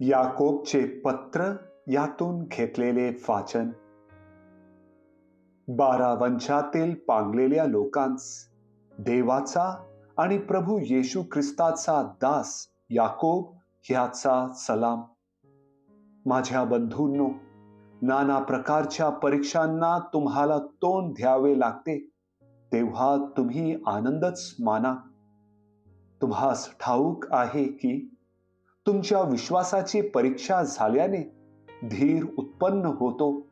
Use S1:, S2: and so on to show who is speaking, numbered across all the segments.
S1: याकोबचे पत्र यातून घेतलेले वाचन. बारा वंशातील पांगलेल्या लोकांस देवाचा आणि प्रभू येशू ख्रिस्ताचा दास याकोब ह्याचा सलाम. माझ्या बंधूंनो नाना प्रकारच्या परीक्षांना तुम्हाला तोंड द्यावे लागते तेव्हा तुम्ही आनंदच माना. तुम्हास ठाऊक आहे की तुमच्या विश्वासाची परीक्षा झाल्याने धीर उत्पन्न होतो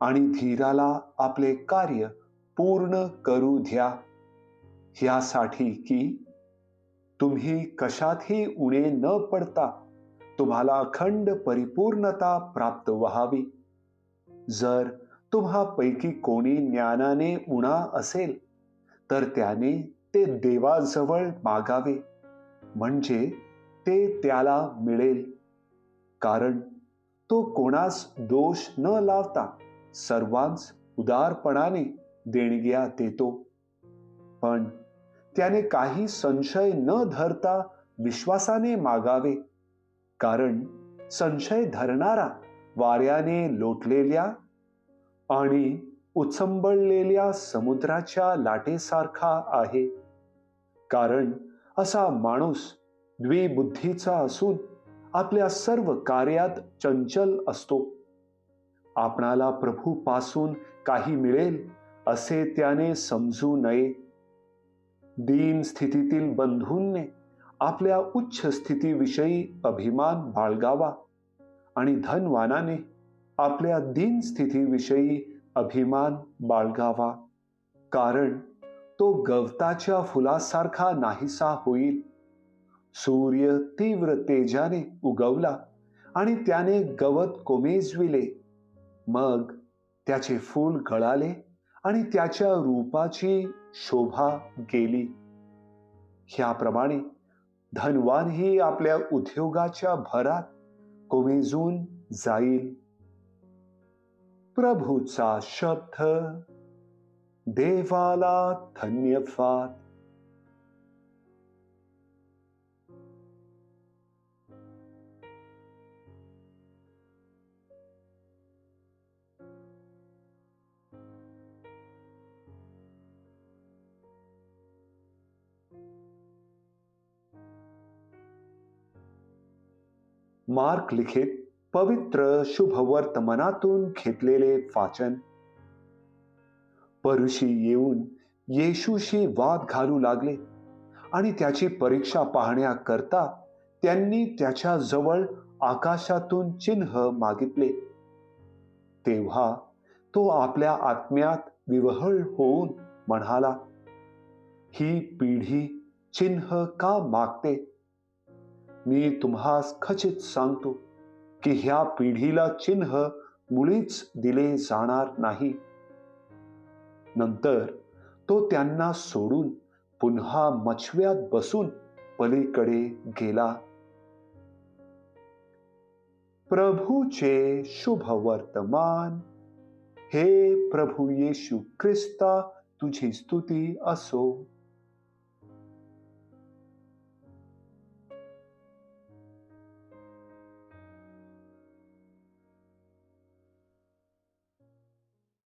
S1: आणि धीराला आपले कार्य पूर्ण करू द्या. ह्यासाठी की तुम्ही कशातही उणे न पडता तुम्हाला अखंड परिपूर्णता प्राप्त व्हावी. जर तुम्हापैकी कोणी ज्ञानाने उणा असेल तर त्याने ते देवाजवळ मागावे. म्हणजे ते त्याला मिळेल. कारण तो कोणास दोष न लावता सर्वांस उदारपणाने देणग्या देतो. पण त्याने काही संशय न धरता विश्वासाने मागावे. कारण संशय धरणारा वाऱ्याने लोटलेल्या आणि उचंबळलेल्या समुद्राच्या लाटेसारखा आहे. कारण असा माणूस द्विबुद्धीचा असून आपल्या सर्व कार्यात चंचल असतो. आपणाला प्रभूपासून काही मिळेल असे त्याने समजू नये. दीन स्थितीतील बंधूंने आपल्या उच्च स्थितीविषयी अभिमान बाळगावा आणि धनवानाने आपल्या दीन स्थितीविषयी अभिमान बाळगावा. कारण तो गवताच्या फुलासारखा नाहीसा होईल. सूर्य तीव्र तेजाने उगवला आणि त्याने गवत कोमेजविले. मग त्याचे फूल गळाले आणि त्याच्या रूपाची शोभा गेली. ह्याप्रमाणे धनवानही आपल्या उद्योगाच्या भरात कोमेजून जाईल. प्रभूचा शब्द देवाला धन्यवाद. मार्क लिखित पवित्र शुभ वर्तमानातून घेतलेले वाचन. परुषी येऊन येशूशी वाद घालू लागले आणि त्याची परीक्षा पाहण्याकरता त्यांनी त्याच्याजवळ आकाशातून चिन्ह मागितले. तेव्हा तो आपल्या आत्म्यात विवहळ होऊन म्हणाला ही पिढी चिन्ह का मागते? मी तुम्हास खचित सांगतो की ह्या पिढीला चिन्ह मुळीच दिले जाणार नाही. नंतर तो त्यांना सोडून पुन्हा मछव्यात बसून पलीकडे गेला. प्रभूचे शुभ वर्तमान हे प्रभू येशू ख्रिस्ता तुझी स्तुती असो.